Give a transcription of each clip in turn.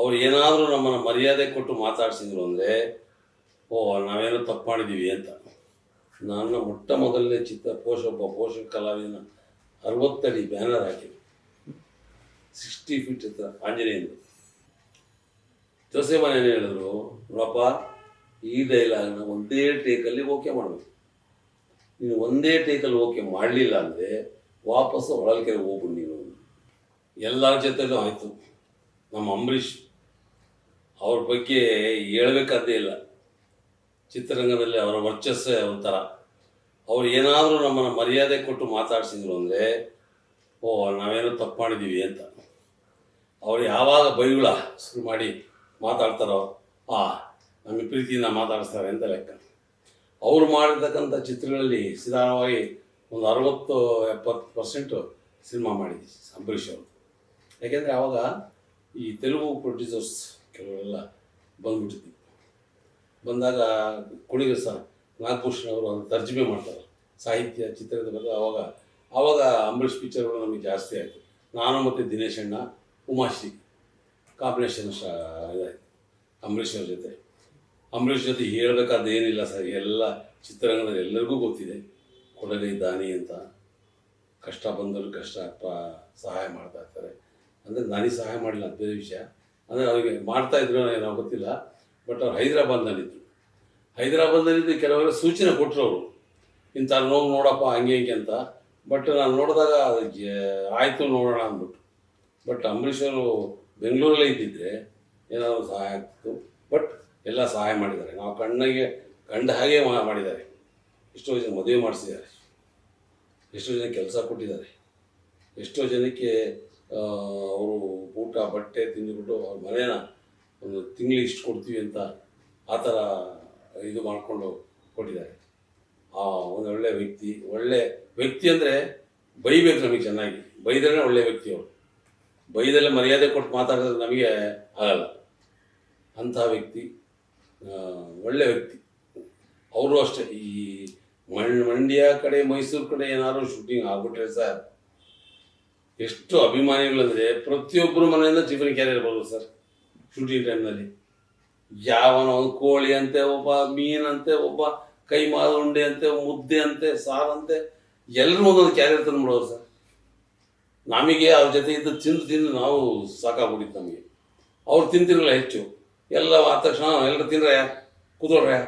ಅವ್ರು ಏನಾದರೂ ನಮ್ಮನ್ನು ಮರ್ಯಾದೆ ಕೊಟ್ಟು ಮಾತಾಡ್ಸಿದ್ರು ಅಂದರೆ, ಓ, ನಾವೇನೋ ತಪ್ಪು ಮಾಡಿದ್ದೀವಿ ಅಂತ. ನನ್ನ ಮೊಟ್ಟ ಮೊದಲನೇ ಚಿತ್ರ ಪೋಷಪ್ಪ ಪೋಷಕ ಕಲಾವಿದನ ಅರವತ್ತಡಿ ಬ್ಯಾನರ್ ಹಾಕಿದ್ರು. ಸಿಕ್ಸ್ಟಿ ಫೀಟ್ ಹತ್ರ ಆಂಜನೇಯಂದು. ಜೋಸೆಮನ್ ಏನು ಹೇಳಿದ್ರು, ನೋಡಪ್ಪ, ಈ ಡೈಲಾಗ್ನ ಒಂದೇ ಟೇಕಲ್ಲಿ ಓಕೆ ಮಾಡಬೇಕು. ನೀನು ಒಂದೇ ಟೇಕಲ್ಲಿ ಓಕೆ ಮಾಡಲಿಲ್ಲ ಅಂದರೆ ವಾಪಸ್ಸು ಹೊಳಲ್ಕೆರೆ ಹೋಗ್ಬಿಡು ನೀನು. ಎಲ್ಲರ ಜೊತೆಗೂ ಆಯಿತು. ನಮ್ಮ ಅಂಬರೀಷ್ ಅವ್ರ ಬಗ್ಗೆ ಹೇಳಬೇಕಂದೇ ಇಲ್ಲ. ಚಿತ್ರರಂಗದಲ್ಲಿ ಅವರ ವರ್ಚಸ್ಸೇ ಒಂಥರ. ಅವ್ರು ಏನಾದರೂ ನಮ್ಮನ್ನು ಮರ್ಯಾದೆ ಕೊಟ್ಟು ಮಾತಾಡ್ಸಿದ್ರು ಅಂದರೆ, ಓ, ನಾವೇನೋ ತಪ್ಪು ಮಾಡಿದ್ದೀವಿ ಅಂತ. ಅವ್ರು ಯಾವಾಗ ಬೈಗುಳ ಶುರು ಮಾಡಿ ಮಾತಾಡ್ತಾರೋ, ಆ ನಮ್ಮ ಪ್ರೀತಿಯಿಂದ ಮಾತಾಡಿಸ್ತಾರೆ ಅಂತ ಲೆಕ್ಕ. ಅವ್ರು ಮಾಡಿರ್ತಕ್ಕಂಥ ಚಿತ್ರಗಳಲ್ಲಿ ಸಾಧಾರಣವಾಗಿ ಒಂದು ಅರವತ್ತು, ಎಪ್ಪತ್ತು ಪರ್ಸೆಂಟು ಸಿನಿಮಾ ಮಾಡಿದ್ವಿ ಅಂಬರೀಷ್ ಅವರು. ಯಾಕೆಂದರೆ ಆವಾಗ ಈ ತೆಲುಗು ಪ್ರೊಡ್ಯೂಸರ್ಸ್ ಕೆಲವರೆಲ್ಲ ಬಂದ್ಬಿಟ್ಟಿದ್ವಿ. ಬಂದಾಗ ಕುಣಿಗ ಸಹ ನಾಗಭೂಷಣ್ ಅವರು ಅದನ್ನು ತರ್ಜುಮೆ ಮಾಡ್ತಾರೆ. ಸಾಹಿತ್ಯ ಚಿತ್ರದ ಬಗ್ಗೆ ಆವಾಗ ಆವಾಗ ಅಂಬರೀಷ್ ಪಿಕ್ಚರ್ಗಳು ನಮಗೆ ಜಾಸ್ತಿ ಆಯಿತು. ನಾನು ಮತ್ತು ದಿನೇಶ್ ಅಣ್ಣ, ಉಮಾಶ್ರೀ ಕಾಂಬಿನೇಷನ್ ಇದಾಯಿತು. ಅಂಬರೀಷ್ ಅವ್ರ ಜೊತೆ. ಅಂಬರೀಷ್ ಜೊತೆ ಹೇಳಬೇಕಾದೇನಿಲ್ಲ ಸರ್, ಎಲ್ಲ ಚಿತ್ರರಂಗದಲ್ಲಿ ಎಲ್ಲರಿಗೂ ಗೊತ್ತಿದೆ. ಕೊಡಗೈ ದಾನಿ ಅಂತ. ಕಷ್ಟ ಬಂದವರು ಕಷ್ಟ ಸಹಾಯ ಮಾಡ್ತಾ ಇರ್ತಾರೆ. ಅಂದರೆ ನನಗೆ ಸಹಾಯ ಮಾಡಿಲ್ಲ, ಅದೇ ವಿಷಯ. ಅಂದರೆ ಅವರಿಗೆ ಮಾಡ್ತಾ ಇದ್ರು ಏನೋ ಗೊತ್ತಿಲ್ಲ ಬಟ್ ಅವ್ರು ಹೈದರಾಬಾದ್ನಲ್ಲಿದ್ದರು ಹೈದರಾಬಾದ್ನಲ್ಲಿದ್ದು ಕೆಲವರು ಸೂಚನೆ ಕೊಟ್ಟರು ಅವರು. ಇಂಥ ನೋವು ನೋಡಪ್ಪ, ಹಂಗೆ ಹಿಂಗೆ ಅಂತ. ಬಟ್ ನಾನು ನೋಡಿದಾಗ ಅದು ಜ- ಆಯಿತು ನೋಡೋಣ ಅಂದ್ಬಿಟ್ಟು ಬಟ್ ಅಂಬರೀಷ್ ಅವರು ಬೆಂಗಳೂರಲ್ಲೇ ಇದ್ದಿದ್ದರೆ ಏನಾದರೂ ಸಹಾಯ ಆಗ್ತಿತ್ತು. ಬಟ್ ಎಲ್ಲ ಸಹಾಯ ಮಾಡಿದ್ದಾರೆ. ನಾವು ಕಣ್ಣಿಗೆ ಕಂಡ ಹಾಗೆ ಮಾಡಿದ್ದಾರೆ. ಎಷ್ಟೋ ಜನ ಮದುವೆ ಮಾಡಿಸಿದ್ದಾರೆ. ಎಷ್ಟೋ ಜನ ಕೆಲಸ ಕೊಟ್ಟಿದ್ದಾರೆ. ಎಷ್ಟೋ ಜನಕ್ಕೆ ಅವರು ಊಟ, ಬಟ್ಟೆ ತಿಂದುಬಿಟ್ಟು ಅವ್ರ ಮನೇನ ಒಂದು ತಿಂಗಳು ಇಷ್ಟು ಕೊಡ್ತೀವಿ ಅಂತ ಆ ಥರ ಇದು ಮಾಡಿಕೊಂಡು ಕೊಟ್ಟಿದ್ದಾರೆ. ಆ, ಒಂದು ಒಳ್ಳೆ ವ್ಯಕ್ತಿ ಒಳ್ಳೆ ವ್ಯಕ್ತಿ ಅಂದರೆ ಬೈಬೇಕು ನಮಗೆ ಚೆನ್ನಾಗಿ. ಬೈದ್ರೆ ಒಳ್ಳೆ ವ್ಯಕ್ತಿ ಅವರು. ಬೈದಲ್ಲೇ ಮರ್ಯಾದೆ ಕೊಟ್ಟು ಮಾತಾಡಿದ್ರೆ ನಮಗೆ ಆಗಲ್ಲ. ಅಂಥ ವ್ಯಕ್ತಿ ಒಳ್ಳೆ ವ್ಯಕ್ತಿ. ಅವರು ಅಷ್ಟೇ. ಈ ಮಂಡ್ಯ ಕಡೆ, ಮೈಸೂರು ಕಡೆ ಏನಾದರೂ ಶೂಟಿಂಗ್ ಆಗ್ಬಿಟ್ರೆ ಸರ್ ಎಷ್ಟು ಅಭಿಮಾನಿಗಳಂದರೆ ಪ್ರತಿಯೊಬ್ಬರು ಮನೆಯಿಂದ ಟಿಫಿನ್ ಕ್ಯಾರಿಯರ್ ಬರೋದು ಸರ್ ಶೂಟಿಂಗ್ ಟೈಮ್ನಲ್ಲಿ ಯಾವನ ಒಂದು ಕೋಳಿ ಅಂತೆ, ಒಬ್ಬ ಮೀನಂತೆ ಒಬ್ಬ ಕೈ ಉಂಡೆ ಅಂತೆ, ಮುದ್ದೆ ಅಂತೆ ಸಾರಂತೆ ಎಲ್ಲರೂ ಒಂದೊಂದು ಕ್ಯಾರಿಯರ್ ತಂದ್ಬಿಡೋರು ಸರ್ ನಮಗೆ ಅವ್ರ ಜೊತೆ ಇದ್ದು ತಿಂದು ತಿಂದು ನಾವು ಸಾಕಾಗ್ಬಿಟ್ಟಿತ್ತು ನಮಗೆ. ಅವ್ರು ತಿಂತಿರಲಿಲ್ಲ ಹೆಚ್ಚು. ಎಲ್ಲ ಆದ ತಕ್ಷಣ ಎಲ್ಲರೂ ತಿನ್ರಯ್ಯ ಕೂತ್ಕೊಳ್ರಯ್ಯ?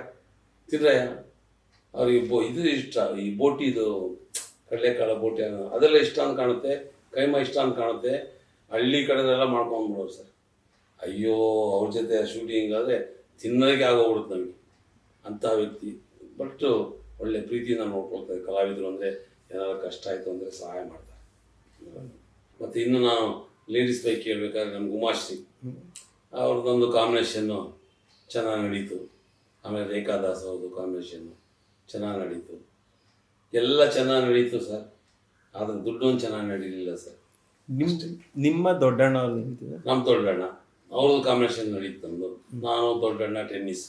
ತಿನ್ರಯ್ಯ ಅವ್ರಿಗೆ ಬೋ ಇದು ಇಷ್ಟ. ಈ ಬೋಟಿದು ಕಡಲೆಕಾಳ ಬೋಟಿ ಅದೆಲ್ಲ ಇಷ್ಟ ಅಂತ ಕಾಣುತ್ತೆ. ಕೈಮ ಇಷ್ಟ ಅಂತ ಕಾಣುತ್ತೆ. ಹಳ್ಳಿ ಕಡೆದೆಲ್ಲ ಮಾಡ್ಕೊಂಡ್ಬಿಡೋರು ಸರ್. ಅಯ್ಯೋ, ಅವ್ರ ಜೊತೆ ಶೂಟಿಂಗ್ ಆದರೆ ತಿನ್ನೋದಕ್ಕೆ ಆಗೋಗ್ಬಿಡುತ್ತೆ ನಮಗೆ. ಅಂಥ ವ್ಯಕ್ತಿ. ಬಟ್ ಒಳ್ಳೆ ಪ್ರೀತಿಯಿಂದ ನೋಡ್ಕೊಳ್ತಾರೆ ಕಲಾವಿದರು ಅಂದರೆ ಏನಾದ್ರು ಕಷ್ಟ ಆಯಿತು ಅಂದರೆ ಸಹಾಯ ಮಾಡ್ತಾರೆ. ಮತ್ತು ಇನ್ನು ನಾನು ಲೇಡೀಸ್ ಬೈಕ್ ಕೇಳಬೇಕಾದ್ರೆ ನಮ್ಗೆ ಉಮಾಶ್ರೀ. ಅವ್ರದ್ದೊಂದು ಕಾಂಬಿನೇಷನ್ನು ಚೆನ್ನಾಗಿ ನಡೀತು. ಆಮೇಲೆ ರೇಖಾದಾಸ್ ಅವ್ರದ್ದು ಕಾಂಬಿನೇಷನ್ನು ಚೆನ್ನಾಗಿ ನಡೀತು. ಎಲ್ಲ ಚೆನ್ನಾಗಿ ನಡೀತು ಸರ್. ಆದರೆ ದುಡ್ಡೊಂದು ಚೆನ್ನಾಗಿ ನಡೀಲಿಲ್ಲ ಸರ್. ನಿಮ್ ನಿಮ್ಮ ದೊಡ್ಡಣ್ಣ ಅವ್ರು ನಿಂತಿದೆ ನಮ್ಮ ದೊಡ್ಡಣ್ಣ. ಅವ್ರದ್ದು ಕಾಂಬಿನೇಷನ್ ನಡೀತು ನಮ್ಮದು ನಾನು ದೊಡ್ಡಣ್ಣ ಟೆನ್ನಿಸ್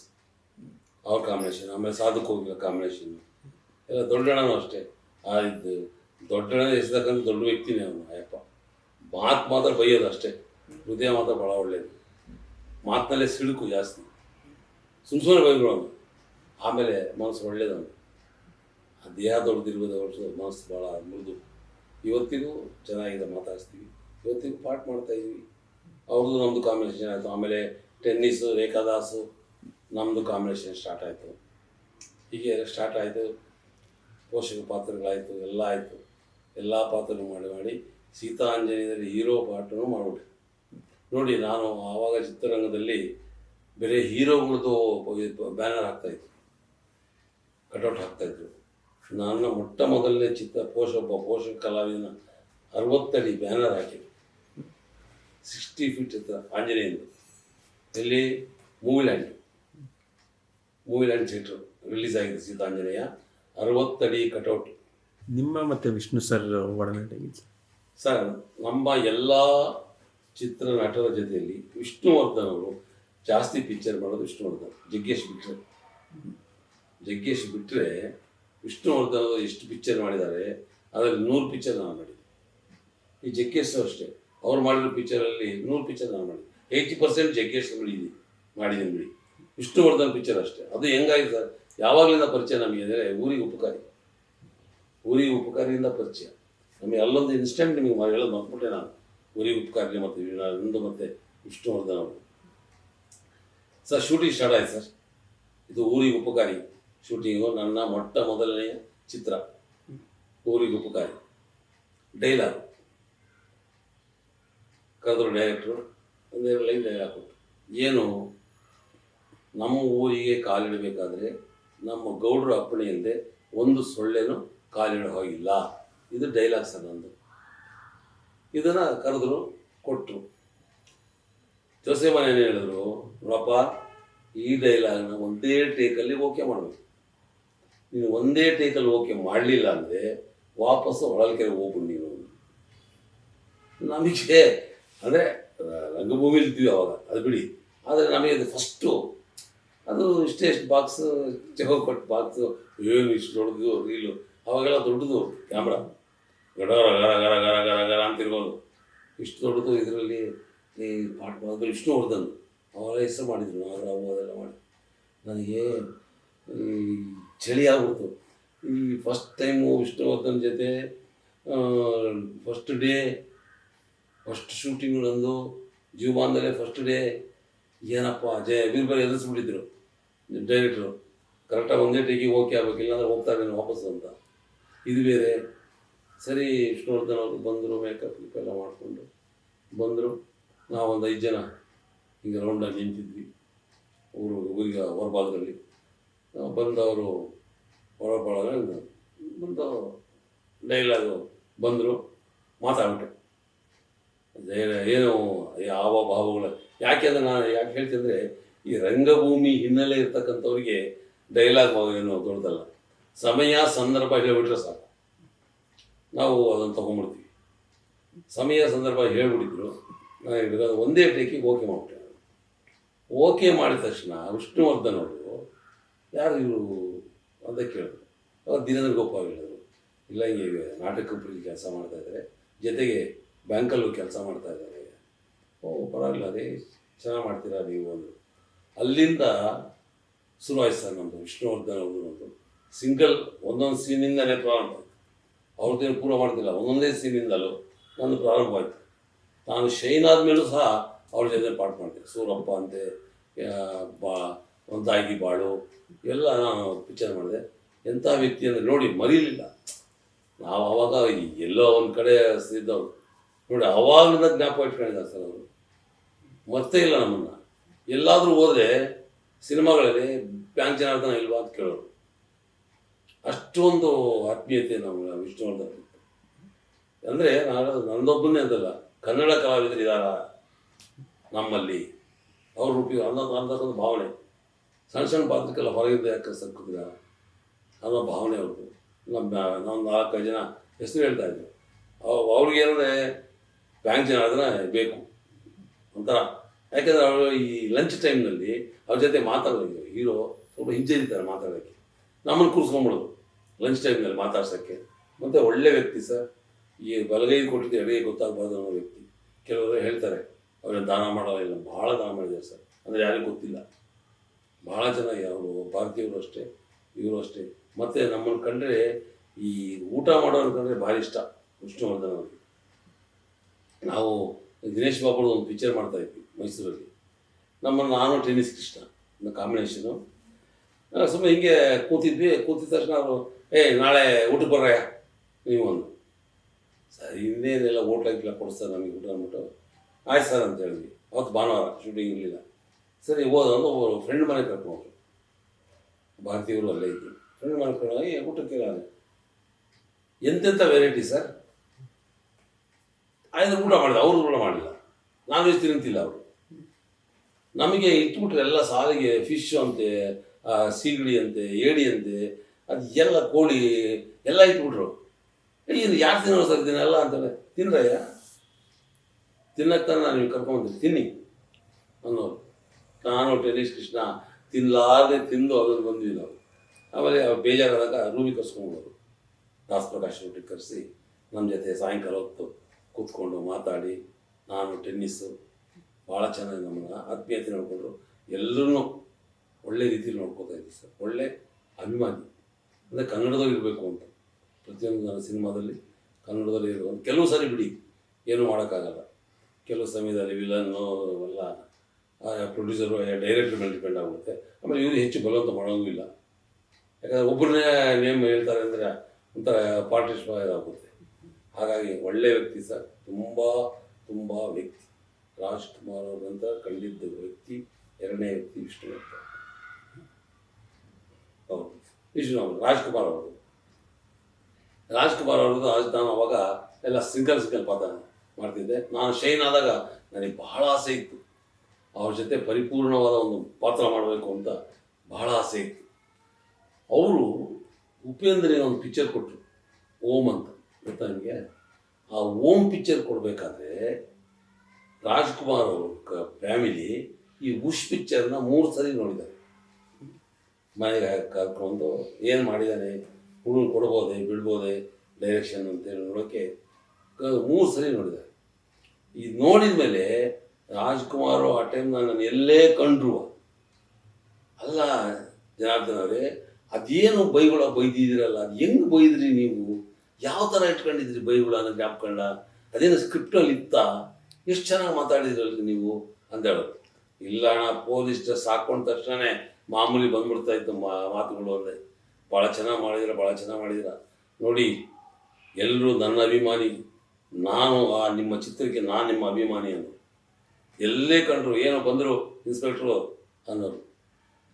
ಅವ್ರ ಕಾಂಬಿನೇಷನ್ ಆಮೇಲೆ ಸಾಧುಕ್ ಹೋಗಿಲ್ಲ ಕಾಂಬಿನೇಷನ್ ಎಲ್ಲ ದೊಡ್ಡಣ್ಣನೂ ಅಷ್ಟೇ. ಆ ಇದು ದೊಡ್ಡಣ್ಣ ಎಸ್ದಕ್ಕಂತ ದೊಡ್ಡ ವ್ಯಕ್ತಿನೇ ಅವನು ಅಯ್ಯಪ್ಪ. ಮಾತು ಮಾತ್ರ ಬೈಯೋದು ಅಷ್ಟೇ. ಹೃದಯ ಮಾತ್ರ ಭಾಳ ಒಳ್ಳೇದು. ಮಾತಿನಲ್ಲೇ ಸಿಳುಕು ಜಾಸ್ತಿ. ಸುಮ್ ಸುಮ್ಮನೆ ಬೈಬಿಡೋನು ಆಮೇಲೆ ಮನಸ್ಸು ಒಳ್ಳೇದವನು ಆ ದೇಹ ದೊಡ್ಡದಿರ್ಬೋದು ಅವ್ರ ಮನಸ್ಸು ಭಾಳ ಮೃದು ಇವತ್ತಿಗೂ ಚೆನ್ನಾಗಿದೆ ಮಾತಾಡಿಸ್ತೀವಿ. ಇವತ್ತಿಗೂ ಪಾಠ ಮಾಡ್ತಾ ಇದೀವಿ. ಅವ್ರದ್ದು ನಮ್ಮದು ಕಾಂಬಿನೇಷನ್ ಆಯಿತು. ಆಮೇಲೆ ಟೆನ್ನಿಸು ರೇಖಾದಾಸು ನಮ್ಮದು ಕಾಂಬಿನೇಷನ್ ಸ್ಟಾರ್ಟ್ ಆಯಿತು. ಹೀಗೆ ಸ್ಟಾರ್ಟ್ ಆಯಿತು. ಪೋಷಕ ಪಾತ್ರಗಳಾಯಿತು. ಎಲ್ಲ ಆಯಿತು. ಎಲ್ಲ ಪಾತ್ರನೂ ಮಾಡಿ ಮಾಡಿ ಸೀತಾಂಜನೇಯದಲ್ಲಿ ಹೀರೋ ಪಾಠನೂ ಮಾಡಿಬಿಟ್ಟೆ ನೋಡಿ, ನಾನು ಆವಾಗ ಚಿತ್ರರಂಗದಲ್ಲಿ ಬೇರೆ ಹೀರೋಗಳದ್ದು ಬ್ಯಾನರ್ ಹಾಕ್ತಾಯಿತ್ತು ಕಟೌಟ್ ಹಾಕ್ತಾಯಿದ್ರು ನನ್ನ ಮೊಟ್ಟ ಮೊದಲನೇ ಚಿತ್ರ ಪೋಷ ಒಬ್ಬ ಪೋಷಕ ಕಲಾವಿದನ ಅರವತ್ತಡಿ ಬ್ಯಾನರ್ ಹಾಕಿದೆ. ಸಿಕ್ಸ್ಟಿ ಫೀಟ್ ಹತ್ರ ಆಂಜನೇಯಂದು ಇಲ್ಲಿ ಮೂವಿಲ್ಯಾಂಡ್ ಮೂವಿಲ್ಯಾಂಡ್ ಥಿಯೇಟ್ರ್ ರಿಲೀಸ್ ಆಗಿದೆ ಸೀತಾಂಜನೇಯ. ಅರವತ್ತಡಿ ಕಟೌಟ್ ನಿಮ್ಮ ಮತ್ತೆ ವಿಷ್ಣು ಸರ್ ಒಡನಾಟ ಸರ್ ನಮ್ಮ ಎಲ್ಲ ಚಿತ್ರ ನಟರ ಜೊತೆಯಲ್ಲಿ ವಿಷ್ಣುವರ್ಧನ್ ಅವರು ಜಾಸ್ತಿ ಪಿಕ್ಚರ್ ಮಾಡೋದು ವಿಷ್ಣುವರ್ಧನ್ ಜಗ್ಗೇಶ್ ಬಿಟ್ಟರೆ ಜಗ್ಗೇಶ್ ಬಿಟ್ಟರೆ ವಿಷ್ಣುವರ್ಧನ್ ಅವರು ಎಷ್ಟು ಪಿಕ್ಚರ್ ಮಾಡಿದ್ದಾರೆ, ಅದರಲ್ಲಿ ನೂರು ಪಿಕ್ಚರ್ ನಾನು ಮಾಡಿದ್ದೆ ಈ ಜಗ್ಗೇಶ್ ಅಷ್ಟೇ. ಅವ್ರು ಮಾಡಿರೋ ಪಿಕ್ಚರಲ್ಲಿ ನೂರು ಪಿಕ್ಚರ್ ನಾನು ಮಾಡಿದ್ದೆ ಏಯ್ಟಿ ಪರ್ಸೆಂಟ್ ಜಗ್ಗೇಶ್ ಇದೆ ಮಾಡಿದ್ದೀನಿ ಬಿಡಿ ವಿಷ್ಣುವರ್ಧನ್ ಪಿಕ್ಚರ್ ಅಷ್ಟೇ. ಅದು ಹೆಂಗಾಗಿದೆ ಸರ್? ಯಾವಾಗಲಿಂದ ಪರಿಚಯ ನಮಗೆ ಅಂದರೆ ಊರಿಗೆ ಉಪಕಾರಿ. ಊರಿಗೆ ಉಪಕಾರಿಯಿಂದ ಪರಿಚಯ. ನಮಗೆ ಅಲ್ಲೊಂದು ಇನ್ಸ್ಟೆಂಟ್ ನಿಮಗೆ ಹೇಳೋದು ಮರ್ತ್ಬಿಟ್ಟೆ ನಾನು. ಊರಿಗೆ ಉಪಕಾರಿ ಮತ್ತು ನಂದು ಮತ್ತೆ ವಿಷ್ಣುವರ್ಧನ್ ಅವರು ಸರ್ ಶೂಟಿಂಗ್ ಸ್ಟಾರ್ಟ್ ಆಯ್ತು ಸರ್. ಇದು ಊರಿಗೆ ಉಪಕಾರಿ. ಶೂಟಿಂಗು ನನ್ನ ಮೊಟ್ಟ ಮೊದಲನೆಯ ಚಿತ್ರ ಊರಿಗೆ ಉಪಕಾರಿ ಡೈಲಾಗ್ ಕರೆದ್ರು ಡೈರೆಕ್ಟ್ರು ಒಂದೆರಡು ಲೈನ್ ಡೈಲಾಗ್ ಕೊಟ್ಟರು ಏನು, ನಮ್ಮ ಊರಿಗೆ ಕಾಲಿಡಬೇಕಾದ್ರೆ ನಮ್ಮ ಗೌಡರು ಅಪ್ಪಣೆ ಒಂದು ಸೊಳ್ಳೆನೂ ಕಾಲಿಡೋ ಹೋಗಿಲ್ಲ. ಇದು ಡೈಲಾಗ್ ಸರ್ ನಂದು. ಇದನ್ನು ಕರೆದ್ರು ಕೊಟ್ಟರು ಜೋಸೆ ಏನು ಹೇಳಿದ್ರು ಅಪ್ಪ ಈ ಡೈಲಾಗ್ನ ಒಂದೇ ಟೇಕಲ್ಲಿ ಓಕೆ ಮಾಡಬೇಕು. ನೀನು ಒಂದೇ ಟೇಕಲ್ಲಿ ಓಕೆ ಮಾಡಲಿಲ್ಲ ಅಂದರೆ ವಾಪಸ್ಸು ಹೊಳಲ್ಕೆರೆ ಹೋಗ್ಬಿಡು ನೀನು. ನಮಗೆ, ಅಂದರೆ ರಂಗಭೂಮಿಲಿ ಇದ್ವಿ ಅವಾಗ, ಅದು ಬಿಡಿ. ಆದರೆ ನಮಗೆ ಅದು ಫಸ್ಟು ಅದು ಇಷ್ಟೇ ಎಷ್ಟು ಬಾಕ್ಸ್ ಕೊಟ್ಟು ಬಾಕ್ಸು ಏನು ಇಷ್ಟು ದೊಡ್ಡದು ರೀಲು ಅವಾಗೆಲ್ಲ ದೊಡ್ಡದು ಕ್ಯಾಮ್ರಾ ಗಡ ಗರ ಗರ ಗರ ಗರ ಗರ ಅಂತಿರ್ಬೋದು ಇಷ್ಟು ದೊಡ್ಡದು ಇದರಲ್ಲಿ ಈ ಪಾಠ ಅದ್ರಲ್ಲಿ ಹೊಡೆದಂದು ಅವರ ಹೆಸರು ಮಾಡಿದ್ರು ನಾಗರಾವು ಅದೆಲ್ಲ ಮಾಡಿ. ನನಗೆ ಚಳಿ ಆಗ್ಬಿಡ್ತು. ಈ ಫಸ್ಟ್ ಟೈಮು ವಿಷ್ಣುವರ್ಧನ್ ಜೊತೆ ಫಸ್ಟ್ ಡೇ ಫಸ್ಟ್ ಶೂಟಿಂಗ್ ನಂದು ಜೀವಮಾನದಲ್ಲೇ ಫಸ್ಟ್ ಡೇ ಏನಪ್ಪ, ಜಯ ಬೀರ್ಬಲ್ ಎದುರಿಸ್ಬಿಟ್ಟಿದ್ರು ಡೈರೆಕ್ಟ್ರು ಕರೆಕ್ಟಾಗಿ ಒಂದೇ ಟೇಕಿಗೆ ಓಕೆ ಆಗ್ಬೇಕು, ಇಲ್ಲಾಂದ್ರೆ ಹೋಗ್ತಾ ಇದ್ದೇನೆ ವಾಪಸ್ ಅಂತ. ಇದು ಬೇರೆ. ಸರಿ, ವಿಷ್ಣುವರ್ಧನ್ ಅವರು ಬಂದರು ಮೇಕಪ್ ಎಲ್ಲ ಮಾಡಿಕೊಂಡು ಬಂದರು. ನಾವೊಂದು ಐದು ಜನ ಹಿಂಗೆ ರೌಂಡಾಗಿ ನಿಂತಿದ್ವಿ. ಊರು, ಊರಿಗೆ ಹೊರಭಾಗದಲ್ಲಿ ಬಂದವರು ಹೊರಬಾಳೆ ಬಂದವರು ಡೈಲಾಗು ಬಂದರು ಮಾತಾಡ್ಬಿಟ್ಟೆ ಏನು ಏನು ಯಾವ ಭಾವಗಳು ಅಂದರೆ ನಾನು ಯಾಕೆ ಹೇಳ್ತಿದ್ರೆ ಈ ರಂಗಭೂಮಿ ಹಿನ್ನೆಲೆ ಇರ್ತಕ್ಕಂಥವ್ರಿಗೆ ಡೈಲಾಗ್ ಏನು ದೊಡ್ಡದಲ್ಲ. ಸಮಯ, ಸಂದರ್ಭ ಹೇಳಿಬಿಟ್ರೆ ಸಾಕು. ನಾವು ಅದನ್ನು ತೊಗೊಂಡ್ಬಿಡ್ತೀವಿ. ಸಮಯ, ಸಂದರ್ಭ ಹೇಳ್ಬಿಟ್ಟಿದ್ರು ನಾನು ಒಂದೇ ಟೇಕಿಗೆ ಓಕೆ ಮಾಡಿಬಿಟ್ಟೆ ಓಕೆ ಮಾಡಿದ ತಕ್ಷಣ ವಿಷ್ಣುವರ್ಧನ್ ಅವರು ಯಾರು ಇವರು ಅಂತ ಕೇಳಿದ್ರು. ಅವ್ರು ದಿನೇಂದ್ರ ಗೋಪಾಲ್ ಹೇಳಿದರು. ಇಲ್ಲ, ಹಿಂಗೆ ನಾಟಕ ಕೆಲಸ ಮಾಡ್ತಾ ಇದ್ದಾರೆ ಜೊತೆಗೆ ಬ್ಯಾಂಕಲ್ಲೂ ಕೆಲಸ ಮಾಡ್ತಾ ಇದ್ದಾರೆ ಓ, ಪರವಾಗಿಲ್ಲ, ಅದೇ ಚೆನ್ನಾಗಿ ಮಾಡ್ತೀರಾ ನೀವು ಅಂದರು. ಅಲ್ಲಿಂದ ಶುರುವಾಯ್ತು ಸರ್ ನಮ್ಮದು ವಿಷ್ಣುವರ್ಧನ್ ಅವ್ರದ್ದು ನಮ್ಮದು ಸಿಂಗಲ್ ಒಂದೊಂದು ಸೀನಿಂದನೇ ಪ್ರಾರಂಭ ಆಯಿತು. ಅವ್ರದ್ದೇನು ಪೂರ ಮಾಡ್ತಿಲ್ಲ, ಒಂದೊಂದೇ ಸೀನಿಂದಲೂ ನಾನು ಪ್ರಾರಂಭ ಆಯಿತು. ನಾನು ಶೈನ್ ಆದಮೇಲೂ ಸಹ ಅವ್ರ ಜೊತೆ ಪಾಠ ಮಾಡ್ತೀನಿ ಸೂರಪ್ಪ ಅಂತೆ ಬಾ ಒಂದಾಗಿ ಬಾಳು, ಎಲ್ಲ ನಾನು ಪಿಕ್ಚರ್ ಮಾಡಿದೆ. ಎಂಥ ವ್ಯಕ್ತಿ ಅಂದರೆ ನೋಡಿ, ಮರೀಲಿಲ್ಲ. ನಾವು ಅವಾಗ ಎಲ್ಲೋ ಒಂದು ಕಡೆ ಇದ್ದವ್ರು. ನೋಡಿ ಅವಾಗಿಂದ ಜ್ಞಾಪಕ ಇಟ್ಕೊಂಡಿದ್ದಾರೆ ಸರ್ ಅವರು. ಮರ್ತೇ ಇಲ್ಲ ನಮ್ಮನ್ನು. ಎಲ್ಲಾದರೂ ಹೋದರೆ ಸಿನಿಮಾಗಳಲ್ಲಿ ಬ್ಯಾಂಕ್ ಜನಾರ್ದನ ಇಲ್ವಾ ಅಂತ ಕೇಳೋರು. ಅಷ್ಟೊಂದು ಆತ್ಮೀಯತೆ ನಮ್ಮ ವಿಷ್ಣುವರ್ಧನ್. ಅಂದರೆ ನಾನು ನಂದೊಬ್ಬನೇ ಅಂತಲ್ಲ, ಕನ್ನಡ ಕಲಾವಿದರು ಇದ್ದಾರ ನಮ್ಮಲ್ಲಿ? ಅವ್ರ ರೂಪಿ ಅನ್ನೋದು ಭಾವನೆ. ಸಣ್ಣ ಸಣ್ಣ ಪಾತ್ರಕ್ಕೆಲ್ಲ ಹೊರಗಿಂದ ಯಾಕೆ ಸರ್ಕಿದ್ರ ಅನ್ನೋ ಭಾವನೆ ಅವ್ರದ್ದು. ನಮ್ಮ ನಾವು ನಾಲ್ಕೈದು ಜನ ಹೆಸರು ಹೇಳ್ತಾ ಇದ್ರು ಅವ್- ಅವ್ರಿಗೆ ಏನಂದರೆ ಬ್ಯಾಂಕ್ ಜನ ಅದನ್ನು ಬೇಕು. ಒಂಥರ. ಯಾಕೆಂದ್ರೆ ಅವರು ಈ ಲಂಚ್ ಟೈಮ್ನಲ್ಲಿ ಅವ್ರ ಜೊತೆ ಮಾತಾಡೋದು ಹೀರೋ ಸ್ವಲ್ಪ ಹಿಂಜರಿತಾರೆ ಮಾತಾಡೋಕ್ಕೆ ನಮ್ಮನ್ನು ಕೂರಿಸ್ಕೊಂಬಿಡೋದು ಲಂಚ್ ಟೈಮ್ನಲ್ಲಿ ಮಾತಾಡ್ಸೋಕ್ಕೆ. ಮತ್ತು ಒಳ್ಳೆ ವ್ಯಕ್ತಿ ಸರ್. ಈ ಬಲಗೈ ಕೊಟ್ಟಿದ್ದು ಎಡಗೈ ಗೊತ್ತಾಗಬಾರ್ದು ಅನ್ನೋ ವ್ಯಕ್ತಿ. ಕೆಲವರು ಹೇಳ್ತಾರೆ, ಅವ್ರನ್ನ ದಾನ ಮಾಡೋಲ್ಲ ಭಾಳ ದಾನ ಮಾಡಿದ್ದಾರೆ ಸರ್. ಅಂದರೆ ಯಾರಿಗೂ ಗೊತ್ತಿಲ್ಲ. ಭಾಳ ಜನ ಅವರು ಭಾರತೀಯರು ಅಷ್ಟೇ, ಇವರು ಅಷ್ಟೇ. ಮತ್ತು ನಮ್ಮನ್ನು ಕಂಡ್ರೆ ಈ ಊಟ ಮಾಡೋರು ಕಂಡ್ರೆ ಭಾರಿ ಇಷ್ಟ ವಿಷ್ಣುವರ್ಧನ್ ಅವ್ರಿಗೆ. ನಾವು ದಿನೇಶ್ ಬಾಬು ಒಂದು ಪಿಕ್ಚರ್ ಮಾಡ್ತಾ ಇದ್ವಿ ಮೈಸೂರಲ್ಲಿ. ನಮ್ಮನ್ನು ನಾನು ಟೆನ್ನಿಸ್ ಕೃಷ್ಣ ಕಾಂಬಿನೇಷನು ಸುಮ್ಮನೆ ಹಿಂಗೆ ಕೂತಿದ್ವಿ, ಕೂತಿದ ತಕ್ಷಣ ಅವರು, ಏ, ನಾಳೆ ಊಟಕ್ಕೆ ಬರ್ರಯ್ಯ ನೀವು ಒಂದು ಸರ್, ಇನ್ನೇನೆಲ್ಲ ಊಟ ಗಿಟ್ಲ ಕೊಡಿಸ್ತಾರೆ ನಮಗೆ ಊಟ ಅಂದ್ಬಿಟ್ಟು. ಆಯ್ತು ಸರ್ ಅಂತ ಹೇಳಿದ್ವಿ. ಅವತ್ತು ಭಾನುವಾರ ಶೂಟಿಂಗ್ ಇರಲಿಲ್ಲ. ಸರಿ, ಹೋದವನು ಒಂದು ಫ್ರೆಂಡ್ ಮನೆ ಕರ್ಕೊಂಡು ಭಾರತೀಯರು ಅಲ್ಲೇ ಇದ್ದರು ಫ್ರೆಂಡ್ ಮನೆ ಕರ್ಕೊಂಡು ಏ, ಊಟಕ್ಕೆ ನಾನು ಎಂತೆಂಥ ವೆರೈಟಿ ಸರ್ ಆಯ್ತು, ಊಟ ಮಾಡಿದ. ಅವರು ಊಟ ಮಾಡಿಲ್ಲ. ನಾನ್ ವೆಜ್ ತಿಂತಿಲ್ಲ ಅವರು. ನಮಗೆ ಇಟ್ಬಿಟ್ರೆ ಎಲ್ಲ ಸಾರಿಗೆ ಫಿಶ್ ಅಂತೆ ಸೀಗಡಿ ಅಂತೆ, ಏಡಿ ಅಂತೆ, ಅದು ಎಲ್ಲ ಕೋಳಿ ಎಲ್ಲ ಇಟ್ಬಿಟ್ರು. ಇದು ಯಾರು ತಿನ್ನೋ ಸರ್ ಇದನ್ನೆಲ್ಲ ಅಂತಾರೆ ತಿನ್ರಯ್ಯ? ತಿನ್ನಕ್ಕೆ ತಾನೆ ನಾನು ನೀವು ಕರ್ಕೊಂಡ್ಬಂದಿರಿ ತಿನ್ನಿ, ಅನ್ನೋರು. ನಾನು ಟೆನಿಸ್ ಕೃಷ್ಣ ತಿನ್ನಲಾರದೆ ತಿಂದು ಅದನ್ನು ಬಂದ್ವಿ ನಾವು. ಆಮೇಲೆ ಬೇಜಾರಾದಾಗ ರೂಮಿಗೆ ಕರ್ಸ್ಕೊಂಡ್ಬೋದು ದಾಸ್ ಪ್ರಕಾಶ್ ಒಟ್ಟಿಗೆ ಕರೆಸಿ ನಮ್ಮ ಜೊತೆ ಸಾಯಂಕಾಲ ಹೊತ್ತು ಕೂತ್ಕೊಂಡು ಮಾತಾಡಿ, ನಾನು ಟೆನ್ನಿಸ್ಸು ಭಾಳ ಚೆನ್ನಾಗಿ ನಮ್ಮನ್ನು. ಆತ್ಮೀಯತೆ ನೋಡಿಕೊಂಡ್ರು. ಎಲ್ಲರೂ ಒಳ್ಳೆ ರೀತಿಯಲ್ಲಿ ನೋಡ್ಕೋತಾ ಇದ್ದೀವಿ ಸರ್. ಒಳ್ಳೆ ಅಭಿಮಾನಿ. ಅಂದರೆ ಕನ್ನಡದಲ್ಲಿ ಇರಬೇಕು ಅಂತ. ಪ್ರತಿಯೊಂದು ನನ್ನ ಸಿನಿಮಾದಲ್ಲಿ ಕನ್ನಡದಲ್ಲಿ ಇರೋದು ಕೆಲವು ಸಾರಿ ಬಿಡಿ, ಏನೂ ಮಾಡೋಕ್ಕಾಗಲ್ಲ. ಕೆಲವು ಸಮಯದಲ್ಲಿ ವಿಲನ್ನು ಎಲ್ಲ ಪ್ರೊಡ್ಯೂಸರು ಡೈರೆಕ್ಟರ್ ಮೇಲೆ ಡಿಪೆಂಡ್ ಆಗುತ್ತೆ. ಆಮೇಲೆ ಇವರು ಹೆಚ್ಚು ಬಲವಂತ ಮಾಡೋಂಗೂ ಇಲ್ಲ. ಯಾಕಂದರೆ ಒಬ್ಬರನ್ನೇ ನೇಮ್ ಹೇಳ್ತಾರೆ ಅಂದರೆ ಒಂಥರ ಪಾರ್ಟಿಸ್ಟ್ ಆಗುತ್ತೆ ಹಾಗಾಗಿ ಒಳ್ಳೆ ವ್ಯಕ್ತಿ ಸರ್ ತುಂಬ ತುಂಬ ವ್ಯಕ್ತಿ. ರಾಜ್ಕುಮಾರ್ ಅವರಂತ ಕಂಡಿದ್ದ ವ್ಯಕ್ತಿ, ಎರಡನೇ ವ್ಯಕ್ತಿ ವಿಷ್ಣು ಅಂತ. ಹೌದು. ವಿಷ್ಣು ಅವರು ರಾಜ್ಕುಮಾರ್ ಅವರು. ರಾಜ್ಕುಮಾರ್ ಅವ್ರದ್ದು ನಾನು ಅವಾಗ ಎಲ್ಲ ಸಿಂಗಲ್ ಸಿಂಗಲ್ ಪಾತ್ರ ಮಾಡ್ತಿದ್ದೆ. ನಾನು ಶೈನ್ ಆದಾಗ ನನಗೆ ಬಹಳ ಆಸೆ ಇತ್ತು. ಅವ್ರ ಜೊತೆ ಪರಿಪೂರ್ಣವಾದ ಒಂದು ಪಾತ್ರ ಮಾಡಬೇಕು ಅಂತ ಬಹಳ ಆಸೆ ಇತ್ತು. ಅವರು ಉಪೇಂದ್ರ ಒಂದು ಪಿಕ್ಚರ್ ಕೊಟ್ಟರು ಓಂ ಅಂತ. ಗೊತ್ತಾ ನನಗೆ ಆ ಓಂ ಪಿಕ್ಚರ್ ಕೊಡಬೇಕಾದ್ರೆ ರಾಜ್ಕುಮಾರ್ ಅವ್ರ ಫ್ಯಾಮಿಲಿ ಈ ಉಷ್ ಪಿಕ್ಚರ್ನ ಮೂರು ಸರಿ ನೋಡಿದ್ದಾರೆ. ಮನೆಗೆ ಕರ್ಕೊಂಡು ಏನು ಮಾಡಿದ್ದಾನೆ ಹುಡುಗರು ಕೊಡ್ಬೋದೆ, ಬಿಡ್ಬೋದೆ ಡೈರೆಕ್ಷನ್ ಅಂತೇಳಿ ನೋಡೋಕ್ಕೆ ಮೂರು ಸರಿ ನೋಡಿದ್ದಾರೆ. ಇದು ನೋಡಿದ ಮೇಲೆ ರಾಜ್ಕುಮಾರ್ ಆ ಟೈಮ್ನ ನಾನು ಎಲ್ಲೇ ಕಂಡ್ರು. ಅಲ್ಲ ಜನಾರ್ದನ್ ಅವರೇ ಅದೇನು ಬೈಗುಳ ಬೈದಿದ್ದೀರಲ್ಲ, ಅದು ಹೆಂಗೆ ಬೈದ್ರಿ ನೀವು? ಯಾವ ಥರ ಇಟ್ಕೊಂಡಿದ್ರಿ ಬೈಗುಳ ಅನ್ನೋ ಜ್ಞಾಪಕಂಡ? ಅದೇನು ಸ್ಕ್ರಿಪ್ಟಲ್ಲಿ ಇತ್ತ? ಎಷ್ಟು ಚೆನ್ನಾಗಿ ಮಾತಾಡಿದ್ರಲ್ಲ ನೀವು? ಹೇಳೋದು ಇಲ್ಲ ಅಣ್ಣ ಪೊಲೀಸ್ ಹಾಕೊಂಡ ತಕ್ಷಣ ಮಾಮೂಲಿ ಬಂದ್ಬಿಡ್ತಾ ಇತ್ತು ಮಾ, ಮಾತುಗಳು ಅಂದೆ ಭಾಳ ಚೆನ್ನಾಗಿ ಮಾಡಿದಿರ ಭಾಳ ಚೆನ್ನಾಗಿ ಮಾಡಿದಿರ. ನೋಡಿ ಎಲ್ಲರೂ ನನ್ನ ಅಭಿಮಾನಿ. ನಾನು ಆ ನಿಮ್ಮ ಚಿತ್ರಕ್ಕೆ ನಾನು ನಿಮ್ಮ ಅಭಿಮಾನಿ ಅಂದರು ಎಲ್ಲೇ ಕಂಡ್ರು ಏನೋ ಬಂದರು ಇನ್ಸ್ಪೆಕ್ಟ್ರು ಅನ್ನೋರು.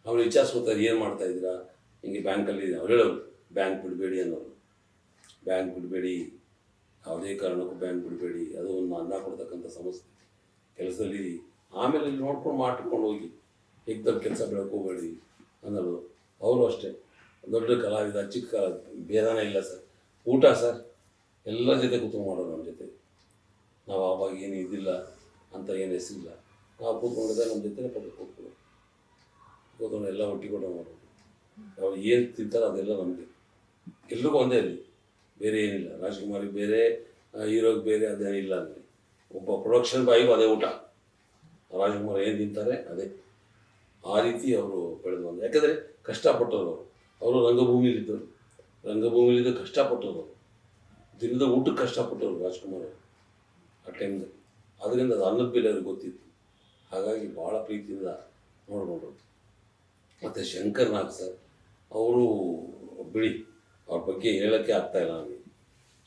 ಅವ್ರು ವಿಚಾರಿಸ್ಕೊತಾರೆ ಏನು ಮಾಡ್ತಾ ಇದ್ದೀರಾ? ಹಿಂಗೆ ಬ್ಯಾಂಕಲ್ಲಿ ಅವ್ರು ಹೇಳೋರು ಬ್ಯಾಂಕ್ ಬಿಡಬೇಡಿ ಅನ್ನೋರು. ಬ್ಯಾಂಕ್ ಬಿಡಬೇಡಿ, ಯಾವುದೇ ಕಾರಣಕ್ಕೂ ಬ್ಯಾಂಕ್ ಬಿಡಬೇಡಿ, ಅದು ಒಂದು ಅನ್ನ ಕೊಡ್ತಕ್ಕಂಥ ಸಮಸ್ಯೆ. ಕೆಲಸದಲ್ಲಿ ಆಮೇಲೆ ಇಲ್ಲಿ ನೋಡ್ಕೊಂಡು ಮಾಡ್ಕೊಂಡು ಹೋಗಿ ಏಕ್ದಮ್ ಕೆಲಸ ಬೆಳಕು ಅನ್ನೋದು ಅವರು ಅಷ್ಟೇ. ದೊಡ್ಡ ಕಲಾವಿದ, ಚಿಕ್ಕ ಭೇದನೇ ಇಲ್ಲ ಸರ್. ಊಟ ಸರ್. ಎಲ್ಲರ ಜೊತೆ ಕೂತ್ಕೊಂಡು ಮಾಡೋರು ನಮ್ಮ ಜೊತೆ. ನಾವು ಆವಾಗ ಏನು ಇದಿಲ್ಲ. ಅಂತ ಏನು ಹೆಸರಿಲ್ಲ ನಾವು ಕೂತ್ಕೊಂಡಿದ್ದ ನಮ್ಮ ಜೊತೆ ಪಕ್ಕ ಕೂತ್ಕೊಳ್ಳೋದು. ಕೂತ್ಕೊಂಡು ಎಲ್ಲ ಒಟ್ಟಿಗೆ ಮಾಡೋದು ಅವ್ರು ಏನು ತಿಂತಾರೋ ಅದೆಲ್ಲ ನಮಗೆ. ಎಲ್ರಿಗೂ ಒಂದೇ ಅಲ್ಲಿ. ಬೇರೆ ಏನಿಲ್ಲ. ರಾಜ್ಕುಮಾರಿಗೆ ಬೇರೆ ಹೀರೋಗೆ ಬೇರೆ ಅದೇನಿಲ್ಲ ಅಂದರೆ ಒಬ್ಬ ಪ್ರೊಡಕ್ಷನ್ ಬಾಯಿಗೂ ಅದೇ ಊಟ. ರಾಜ್ಕುಮಾರ್ ಏನು ತಿಂತಾರೆ ಅದೇ. ಆ ರೀತಿ ಅವರು ಬೆಳೆದು ಬಂದರು. ಯಾಕಂದರೆ ಕಷ್ಟಪಟ್ಟವರು ಅವರು. ರಂಗಭೂಮಿಲಿದ್ದರು ರಂಗಭೂಮಿಲಿದ್ದು ಕಷ್ಟಪಟ್ಟವರು ದಿನದ ಊಟಕ್ಕೆ ಕಷ್ಟಪಟ್ಟವರು ರಾಜ್ಕುಮಾರ್ ಅವರು. ಆ ಟೈಮ್ದಲ್ಲಿ ಅದರಿಂದ ಅದು ಅನ್ನದ ಬೆಲೆ ಅವ್ರಿಗೆ ಗೊತ್ತಿತ್ತು. ಹಾಗಾಗಿ ಭಾಳ ಪ್ರೀತಿಯಿಂದ ನೋಡ್ಕೊಂಡ್ರು. ಮತ್ತು ಶಂಕರ್ ನಾಗ್ ಸರ್, ಅವರು ಬಿಳಿ ಅವ್ರ ಬಗ್ಗೆ ಹೇಳೋಕ್ಕೆ ಆಗ್ತಾ ಇಲ್ಲ ನನಗೆ.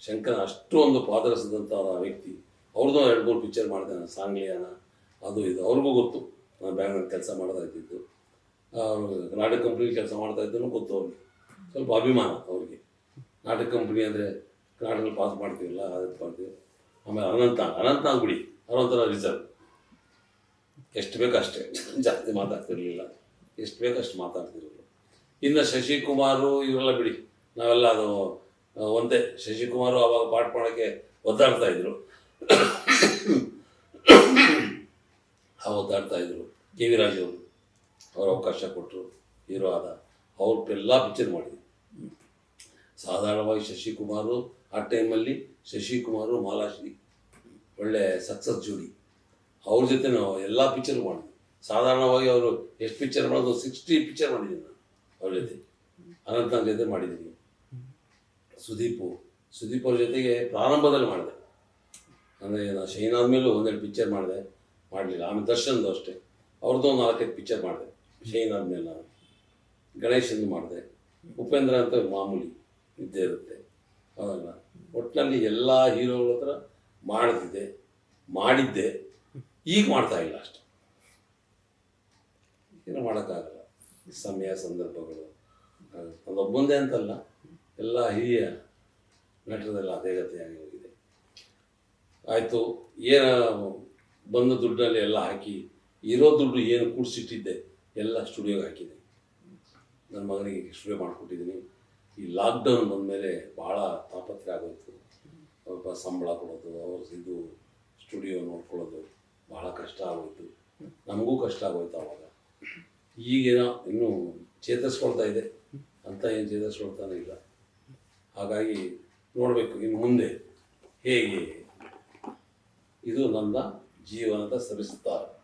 ಶಂಕರ್ ಅಷ್ಟು ಒಂದು ಪಾದರಸದಂಥ ವ್ಯಕ್ತಿ, ಅವ್ರದ್ದು ಎರಡು ಮೂರು ಪಿಕ್ಚರ್ ಮಾಡಿದೆ, ನಾನು ಸಾಂಗ್ಲಿಯಾನ, ಅದು ಇದು, ಅವ್ರಿಗೂ ಗೊತ್ತು. ನಾನು ಬ್ಯಾಂಗ್ಳೂರ್ ಕೆಲಸ ಮಾಡ್ತಾ ಇದ್ದಿದ್ದು. ಅವರು ನಾಟಕ ಕಂಪ್ನಿಲಿ ಕೆಲಸ ಮಾಡ್ತಾ ಇದ್ದನು ಗೊತ್ತು ಅವ್ರಿಗೆ. ಸ್ವಲ್ಪ ಅಭಿಮಾನ ಅವ್ರಿಗೆ. ನಾಟಕ ಕಂಪ್ನಿ ಅಂದರೆ ಕರ್ನಾಟಕದಲ್ಲಿ ಪಾಸ್ ಮಾಡ್ತೀವಲ್ಲ ಅದಕ್ಕೆ ಮಾಡ್ತೀವಿ. ಆಮೇಲೆ ಅನಂತ ಅನಂತ ಬಿಡಿ. ಅವರೊಂಥರ ರಿಸರ್ವ್ ಎಷ್ಟು ಬೇಕು ಅಷ್ಟೇ. ಜಾಸ್ತಿ ಮಾತಾಡ್ತಿರಲಿಲ್ಲ. ಎಷ್ಟು ಬೇಕು ಅಷ್ಟು ಮಾತಾಡ್ತಿರಲಿಲ್ಲ. ಇನ್ನು ಶಶಿಕುಮಾರು, ಇವರೆಲ್ಲ ಬಿಡಿ. ನಾವೆಲ್ಲ ಅದು ಒಂದೇ. ಶಶಿಕುಮಾರು ಅವಾಗ ಪಾಠ ಮಾಡೋಕ್ಕೆ ಒದ್ದಾಡ್ತಾ ಇದ್ರು. ಆ ಒದ್ದಾಡ್ತಾ ಇದ್ರು. ಕೆ ವಿ ರಾಜು ಅವರು. ಅವಕಾಶ ಕೊಟ್ಟರು. ಹೀರೋ ಆದ. ಅವ್ರೆಲ್ಲ ಪಿಕ್ಚರ್ ಮಾಡಿದ್ರು. ಸಾಧಾರಣವಾಗಿ ಶಶಿಕುಮಾರು ಆ ಟೈಮಲ್ಲಿ ಶಶಿಕುಮಾರು ಮಾಲಾಶ್ರೀ ಒಳ್ಳೆ ಸಕ್ಸಸ್ ಜೋಡಿ. ಅವ್ರ ಜೊತೆ ನಾವು ಎಲ್ಲ ಪಿಕ್ಚರ್ ಮಾಡಿದ್ವಿ ಸಾಧಾರಣವಾಗಿ ಅವರು ಎಷ್ಟು ಪಿಕ್ಚರ್ ಮಾಡೋದು? ಸಿಕ್ಸ್ಟಿ ಪಿಕ್ಚರ್ ಮಾಡಿದ್ದೀನಿ ನಾನು ಅವ್ರ ಜೊತೆ. ಅನಂತನ ಜೊತೆ ಮಾಡಿದ್ದೀನಿ. ಸುದೀಪು. ಸುದೀಪ್ ಅವ್ರ ಜೊತೆಗೆ ಪ್ರಾರಂಭದಲ್ಲಿ ಮಾಡಿದೆ. ಅಂದರೆ ನಾನು ಶೈನ್ ಆದಮೇಲೂ ಒಂದೆರಡು ಪಿಕ್ಚರ್ ಮಾಡಿದೆ. ಮಾಡಲಿಲ್ಲ. ಆಮೇಲೆ ದರ್ಶನ್ದು ಅಷ್ಟೇ. ಅವ್ರದ್ದು ಒಂದು ನಾಲ್ಕೈದು ಪಿಕ್ಚರ್ ಮಾಡಿದೆ. ಶೈನ್ ಆದಮೇಲೆ ನಾನು. ಗಣೇಶಂದು ಮಾಡಿದೆ. ಉಪೇಂದ್ರ ಅಂತ ಮಾಮೂಲಿ ಇದ್ದೇ ಇರುತ್ತೆ. ಅವಾಗ ಒಟ್ಟಿನಲ್ಲಿ ಎಲ್ಲ ಹೀರೋಗಳ ಹತ್ರ ಮಾಡ್ತಿದ್ದೆ, ಮಾಡಿದ್ದೆ, ಈಗ ಮಾಡ್ತಾ ಇಲ್ಲ ಅಷ್ಟೆ. ಏನು ಮಾಡೋಕ್ಕಾಗಲ್ಲ. ಸಮಯ, ಸಂದರ್ಭಗಳು. ಅದೊಬ್ಬಂದೇ ಅಂತಲ್ಲ, ಎಲ್ಲ ಹಿರಿಯ ನಟರದೆಲ್ಲ ಅದೇ ಗತಿಯಾಗಿ ಹೋಗಿದೆ. ಆಯಿತು, ಏನು ಬಂದ ದುಡ್ಡಲ್ಲಿ ಎಲ್ಲ ಹಾಕಿ, ಇರೋ ದುಡ್ಡು ಏನು ಕೂಡಿಸಿಟ್ಟಿದ್ದೆ, ಎಲ್ಲ ಸ್ಟುಡಿಯೋಗೆ ಹಾಕಿದೆ. ನನ್ನ ಮಗನಿಗೆ ಸ್ಟುಡಿಯೋ ಮಾಡಿಕೊಟ್ಟಿದ್ದೀನಿ. ಈ ಲಾಕ್ಡೌನ್ ಬಂದಮೇಲೆ ಭಾಳ ತಾಪತ್ರೆ ಆಗೋಯ್ತು. ಸ್ವಲ್ಪ ಸಂಬಳ ಕೊಡೋದು, ಅವ್ರ ಇದು ಸ್ಟುಡಿಯೋ ನೋಡ್ಕೊಳ್ಳೋದು ಭಾಳ ಕಷ್ಟ ಆಗೋಯ್ತು. ನಮಗೂ ಕಷ್ಟ ಆಗೋಯ್ತು ಅವಾಗ. ಈಗೇನೋ ಇನ್ನೂ ಚೇತರಿಸ್ಕೊಳ್ತಾ ಇದೆ. ಅಂತ ಏನು ಚೇತರಿಸ್ಕೊಳ್ತಾನೆ ಇಲ್ಲ. ಹಾಗಾಗಿ ನೋಡಬೇಕು ಇನ್ನು ಮುಂದೆ ಹೇಗೆ ಇದು ನನ್ನ ಜೀವನದ ಸವಿಸ್ತಾರ.